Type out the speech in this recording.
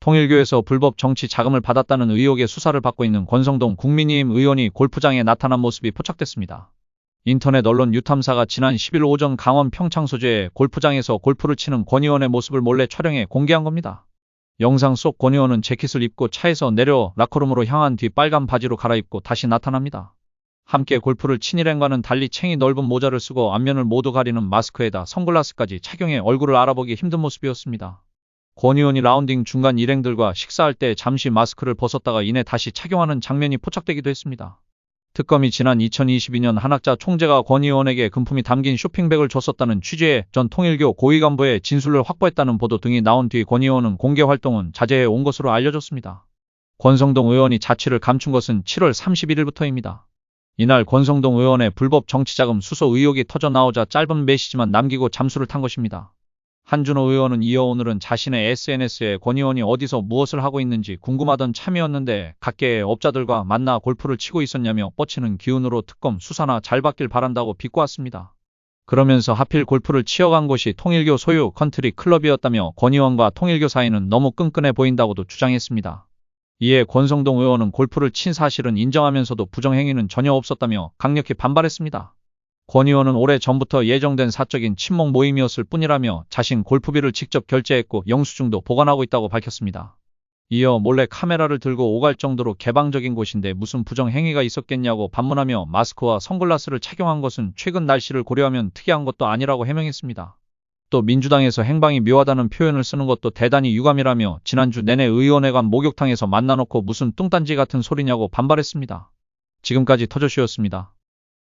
통일교에서 불법 정치 자금을 받았다는 의혹의 수사를 받고 있는 권성동 국민의힘 의원이 골프장에 나타난 모습이 포착됐습니다. 인터넷 언론 유탐사가 지난 10일 오전 강원 평창 소재의 골프장에서 골프를 치는 권 의원의 모습을 몰래 촬영해 공개한 겁니다. 영상 속 권 의원은 재킷을 입고 차에서 내려 라커룸으로 향한 뒤 빨간 바지로 갈아입고 다시 나타납니다. 함께 골프를 친 일행과는 달리 챙이 넓은 모자를 쓰고 앞면을 모두 가리는 마스크에다 선글라스까지 착용해 얼굴을 알아보기 힘든 모습이었습니다. 권 의원이 라운딩 중간 일행들과 식사할 때 잠시 마스크를 벗었다가 이내 다시 착용하는 장면이 포착되기도 했습니다. 특검이 지난 2022년 한학자 총재가 권 의원에게 금품이 담긴 쇼핑백을 줬었다는 취지의 전 통일교 고위 간부의 진술을 확보했다는 보도 등이 나온 뒤 권 의원은 공개 활동은 자제해 온 것으로 알려졌습니다. 권성동 의원이 자취를 감춘 것은 7월 31일부터입니다. 이날 권성동 의원의 불법 정치자금 수소 의혹이 터져 나오자 짧은 메시지만 남기고 잠수를 탄 것입니다. 한준호 의원은 이어 오늘은 자신의 SNS에 권 의원이 어디서 무엇을 하고 있는지 궁금하던 참이었는데 각계의 업자들과 만나 골프를 치고 있었냐며 뻗치는 기운으로 특검 수사나 잘 받길 바란다고 비꼬았습니다. 그러면서 하필 골프를 치어간 곳이 통일교 소유 컨트리 클럽이었다며 권 의원과 통일교 사이는 너무 끈끈해 보인다고도 주장했습니다. 이에 권성동 의원은 골프를 친 사실은 인정하면서도 부정행위는 전혀 없었다며 강력히 반발했습니다. 권 의원은 오래 전부터 예정된 사적인 친목 모임이었을 뿐이라며 자신 골프비를 직접 결제했고 영수증도 보관하고 있다고 밝혔습니다. 이어 몰래 카메라를 들고 오갈 정도로 개방적인 곳인데 무슨 부정행위가 있었겠냐고 반문하며 마스크와 선글라스를 착용한 것은 최근 날씨를 고려하면 특이한 것도 아니라고 해명했습니다. 또 민주당에서 행방이 묘하다는 표현을 쓰는 것도 대단히 유감이라며 지난주 내내 의원회관 목욕탕에서 만나놓고 무슨 뚱딴지 같은 소리냐고 반발했습니다. 지금까지 터저쇼였습니다.